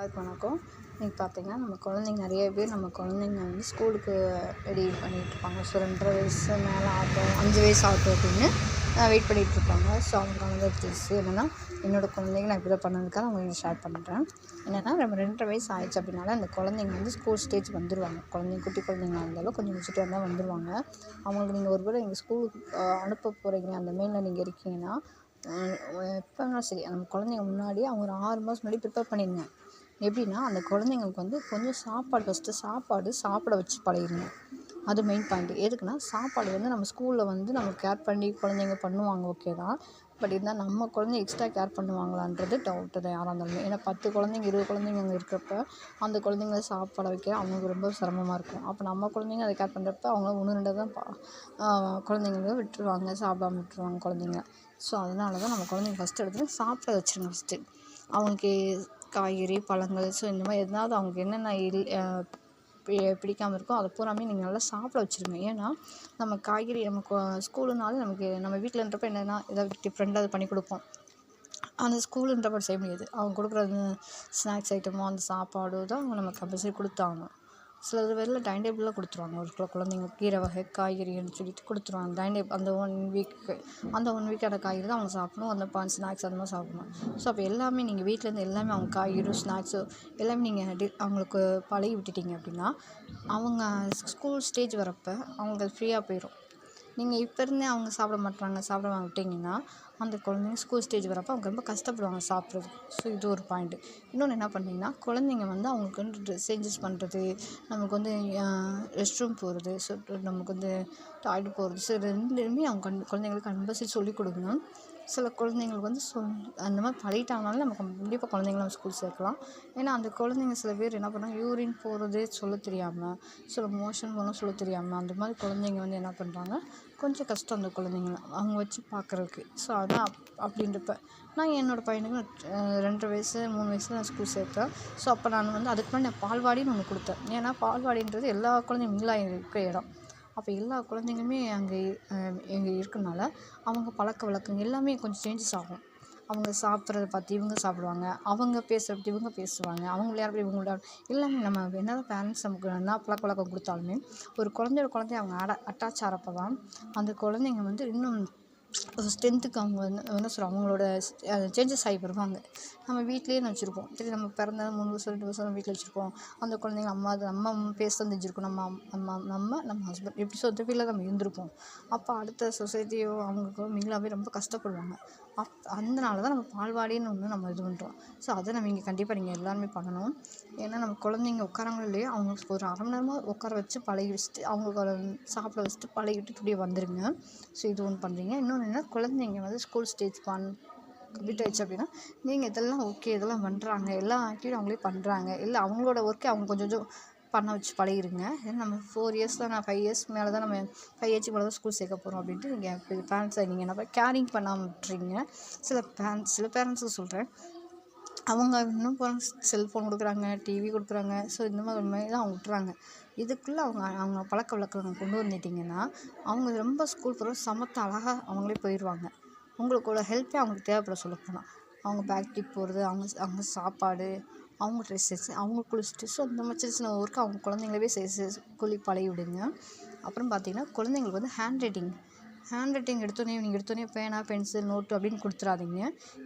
எல்லாருக்கும் வணக்கம். இன்றைக்கி பார்த்தீங்கன்னா நம்ம குழந்தைங்க நிறைய பேர் நம்ம குழந்தைங்க வந்து ஸ்கூலுக்கு ரெடி பண்ணிகிட்ருப்பாங்க ஸோ ரெண்டரை வயசு மேலே ஆகட்டும் அஞ்சு வயசு ஆகட்டும் அப்படின்னு வெயிட் பண்ணிகிட்ருப்பாங்க ஸோ அவங்க வந்து டிப்ஸ் என்னென்னா என்னோடய குழந்தைங்க நான் இப்படி தான் பண்ணதுக்காக அவங்க ஷேர் பண்ணுறேன் என்னென்னா நம்ம ரெண்டரை வயசு ஆயிடுச்சு அப்படின்னால அந்த குழந்தைங்க வந்து ஸ்கூல் ஸ்டேஜ் வந்துடுவாங்க குழந்தைங்க குட்டி குழந்தைங்களா இருந்தாலும் கொஞ்சம் முடிச்சுட்டு வந்தால் வந்துடுவாங்க அவங்களுக்கு நீங்கள் ஒரு வேளை எங்கள் ஸ்கூலுக்கு அனுப்ப போகிறீங்க அந்த மெயினில் நீங்கள் இருக்கீங்கன்னா எப்போ வேணாலும் சரி நம்ம குழந்தைங்க முன்னாடியே அவங்க ஒரு ஆறு மாதம் முன்னாடி ப்ரிப்பேர் பண்ணிடுங்க எப்படின்னா அந்த குழந்தைங்களுக்கு வந்து கொஞ்சம் சாப்பாடு ஃபஸ்ட்டு சாப்பாடு சாப்பிட வச்சு பழகிடுங்க அது மெயின் பாயிண்ட் எதுக்குன்னா சாப்பாடு வந்து நம்ம ஸ்கூலில் வந்து நம்ம கேர் பண்ணி குழந்தைங்க பண்ணுவாங்க ஓகே தான். பட் இருந்தால் நம்ம குழந்தைங்க எக்ஸ்ட்ரா கேர் பண்ணுவாங்களான்றது டவுட்டு தான் யாராக இருந்தாலுமே. ஏன்னா பத்து குழந்தைங்க இருபது குழந்தைங்க அங்கே இருக்கிறப்ப அந்த குழந்தைங்கள சாப்பாட வைக்க அவங்களுக்கு ரொம்ப சிரமமாக இருக்கும். அப்போ நம்ம குழந்தைங்க அதை கேர் பண்ணுறப்ப அவங்க ஒன்று ரெண்டு தான் பா குழந்தைங்கள விட்டுருவாங்க சாப்பிடாம விட்டுருவாங்க குழந்தைங்க. ஸோ அதனால தான் நம்ம குழந்தைங்க ஃபஸ்ட்டு எடுத்து சாப்பிட வச்சுருங்க ஃபஸ்ட்டு அவங்களுக்கு காய்கறி பழங்கள் ஸோ இந்த மாதிரி எதனாவது அவங்களுக்கு என்னென்ன இல் பி பிடிக்காமல் இருக்கோ அதை பூராமே நீங்கள் நல்லா சாப்பிட வச்சுருங்க. ஏன்னா நம்ம காய்கறி நம்ம ஸ்கூலுனாலும் நமக்கு நம்ம வீட்டிலன்றப்ப என்னென்னா ஏதாவது டிஃப்ரெண்ட்டாக அது பண்ணி கொடுப்போம். அந்த ஸ்கூலுன்றப்ப செய்ய முடியாது. அவங்க கொடுக்குற ஸ்நாக்ஸ் ஐட்டமோ அந்த சாப்பாடோ தான் அவங்க நம்ம கம்பல்சரி கொடுத்தாங்க சில பேரில் டைன் டேபிளில் கொடுத்துருவாங்க. ஒரு சில குழந்தைங்க கீரை வகை காய்கறின்னு சொல்லிட்டு கொடுத்துருவாங்க. டைன் டேபிள் அந்த ஒன் வீக்கு அந்த ஒன் வீக்கோட காய்கறி தான் அவங்க சாப்பிடணும். அந்த பான் ஸ்நாக்ஸ் அந்த மாதிரி சாப்பிடணும். ஸோ அப்போ எல்லாமே நீங்கள் வீட்டிலேருந்து எல்லாமே அவங்க காய்கறியும் ஸ்நாக்ஸோ எல்லாமே நீங்கள் டி அவங்களுக்கு பழகி விட்டுட்டீங்க அப்படின்னா அவங்க ஸ்கூல் ஸ்டேஜ் வரப்போ அவங்களுக்கு ஃப்ரீயாக போயிடும் நீங்கள் இப்போ இருந்தே அவங்க சாப்பிட மாட்டாங்க சாப்பிட விட்டிங்கன்னா அந்த குழந்தைங்க ஸ்கூல் ஸ்டேஜ் வரப்போ அவங்க ரொம்ப கஷ்டப்படுவாங்க சாப்பிட்றது ஸோ இது ஒரு பாயிண்ட்டு இன்னொன்று என்ன பண்ணிங்கன்னா குழந்தைங்க வந்து அவங்களுக்கு வந்து ட்ரெஸ் சேஞ்சஸ் பண்ணுறது நமக்கு வந்து ரெஸ்ட் ரூம் போகிறது ஸோ நமக்கு வந்து டாய்லெட் போகிறது ஸோ ரெண்டுமே அவங்க கண் குழந்தைங்களுக்கு கம்பல்சரி சொல்லிக் கொடுக்கணும். சில குழந்தைங்களுக்கு வந்து சொல் அந்த மாதிரி பழகிட்டாங்கனாலும் நம்ம கண்டிப்பாக குழந்தைங்கள நம்ம ஸ்கூல் சேர்க்கலாம். ஏன்னா அந்த குழந்தைங்க சில பேர் என்ன பண்ணுறாங்க யூரின் போகிறதே சொல்ல தெரியாமல் சில மோஷன் போகணும் சொல்ல தெரியாமல் அந்த மாதிரி குழந்தைங்க வந்து என்ன பண்ணுறாங்க கொஞ்சம் கஷ்டம் அந்த குழந்தைங்கள அவங்க வச்சு பார்க்குறதுக்கு. ஸோ அதான் அப் அப்படின்றப்ப நான் என்னோடய பையனுக்கு ரெண்டரை வயசு மூணு வயசில் நான் ஸ்கூல் சேர்த்தேன். ஸோ அப்போ நான் வந்து அதுக்கு முன்னாடி நான் பால்வாடின்னு ஒன்று கொடுத்தேன். ஏன்னா பால்வாடின்றது எல்லா குழந்தையும் மிங்கிலாக இருக்கிற இடம். அப்போ எல்லா குழந்தைங்களுமே அங்கே இங்கே இருக்கனால அவங்க பழக்க வழக்கங்கள் எல்லாமே கொஞ்சம் சேஞ்சஸ் ஆகும். அவங்க சாப்பிட்றத பார்த்து இவங்க சாப்பிடுவாங்க அவங்க பேசுகிறத பற்றி இவங்க பேசுவாங்க அவங்க விளையாடுறது இவங்க விளையாடு எல்லாமே நம்ம என்ன தான் பேரண்ட்ஸ் நமக்கு என்ன பழக்க வழக்கம் கொடுத்தாலுமே ஒரு குழந்தையோட குழந்தைய அவங்க அட அட்டாச் ஆகிறப்ப தான் அந்த குழந்தைங்க வந்து இன்னும் ஸ்ட்ரென்த்துக்கு அவங்க வந்து என்ன சொல்கிறோம் அவங்களோட சேஞ்சஸ் ஆகி வருவாங்க. நம்ம வீட்லேயே வச்சுருப்போம் சரி நம்ம பிறந்த மூணு வருஷம் ரெண்டு வருஷம் வீட்டில் வச்சுருப்போம். அந்த குழந்தைங்க அம்மா அது நம்ம பேச தெரிஞ்சிருக்கோம். நம்ம நம்ம நம்ம நம்ம ஹஸ்பண்ட் எப்படி சொந்த வீட்டில் நம்ம இருந்திருப்போம். அப்போ அடுத்த சொசைட்டியோ அவங்களுக்கு மிங்களாகவே ரொம்ப கஷ்டப்படுவாங்க. அப் அதனால தான் நம்ம பால்வாடின்னு ஒன்று நம்ம இது பண்ணுறோம் ஸோ அதை நம்ம இங்கே கண்டிப்பாக நீங்கள் எல்லாருமே பண்ணணும். ஏன்னா நம்ம குழந்தைங்க உட்காராங்களோ இல்லையோ அவங்களுக்கு ஒரு அரை மணி நேரமாக உட்கார வச்சு பழகி வச்சுட்டு அவங்களுக்கு சாப்பிட வச்சுட்டு பழகிட்டு இப்படியே வந்துடுங்க ஸோ இது ஒன்று பண்ணுறீங்க இன்னொன்று என்ன குழந்தைங்க வந்து ஸ்கூல் ஸ்டேஜ் பண் கம்ப்ளீட் ஆயிடுச்சு அப்படின்னா நீங்கள் இதெல்லாம் ஓகே இதெல்லாம் பண்ணுறாங்க எல்லா ஆக்டிவிட்டியும் அவங்களே பண்ணுறாங்க இல்லை அவங்களோட ஒர்க்கை அவங்க கொஞ்சம் கொஞ்சம் பண்ண வச்சு பழகிருங்க. ஏன்னா நம்ம ஃபோர் இயர்ஸ் தான் நான் ஃபைவ் இயர்ஸ் மேலே தான் நம்ம ஃபைவ் இயர்ஸ்க்கு மேலே தான் ஸ்கூல் சேர்க்க போகிறோம் அப்படின்ட்டு நீங்கள் பேரண்ட்ஸை நீங்கள் என்ன கேரிங் பண்ணாமல் விட்டுறீங்க. சில பேரண்ட்ஸ் சில பேரண்ட்ஸுக்கு சொல்கிறேன் அவங்க இன்னும் போகிறாங்க செல்ஃபோன் கொடுக்குறாங்க டிவி கொடுக்குறாங்க. ஸோ இந்த மாதிரி மாதிரி தான் அவங்க விட்டுறாங்க. இதுக்குள்ளே அவங்க அவங்க பழக்க வழக்கம் கொண்டு வந்துட்டிங்கன்னா அவங்க ரொம்ப ஸ்கூல் போகிற சமத்த அழகாக அவங்களே போயிடுவாங்க உங்களுக்கோட ஹெல்ப்பே அவங்களுக்கு தேவைப்பட சொல்ல போனால் அவங்க பேக்கரிக்கு போகிறது அவங்க அவங்க சாப்பாடு அவங்க ட்ரெஸ்ஸஸ் அவங்க குளிச்சுட்டு ஸோ அந்த மாதிரி சின்ன சின்ன ஊருக்கு அவங்க குழந்தைங்களவே செய்ய சொல்லி பழகி விடுங்க. அப்புறம் பார்த்தீங்கன்னா குழந்தைங்களுக்கு வந்து ஹேண்ட் ரைட்டிங் ஹேண்ட் ரைட்டிங் எடுத்தோடனே நீங்கள் எடுத்தோடனே பேனா பென்சில் நோட்டு அப்படின்னு கொடுத்துடாதீங்க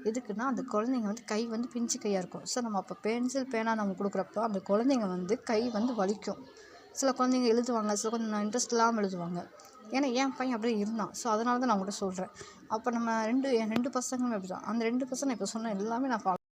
எதுக்குன்னா அந்த குழந்தைங்க வந்து கை வந்து பிஞ்சு கையாக இருக்கும். ஸோ நம்ம அப்போ பென்சில் பேனா நம்ம கொடுக்குறப்போ அந்த குழந்தைங்க வந்து கை வந்து வலிக்கும். சில குழந்தைங்க எழுதுவாங்க சில கொஞ்சம் இன்ட்ரெஸ்ட் இல்லாமல் எழுதுவாங்க. ஏன்னா என் பையன் அப்படியே இருந்தான். ஸோ அதனால தான் நான் உங்கள்கிட்ட சொல்கிறேன் அப்போ நம்ம ரெண்டு என் ரெண்டு பசங்களும் அப்படி தான் அந்த ரெண்டு பசங்க இப்போ சொன்ன எல்லாமே நான் ஃபாலோ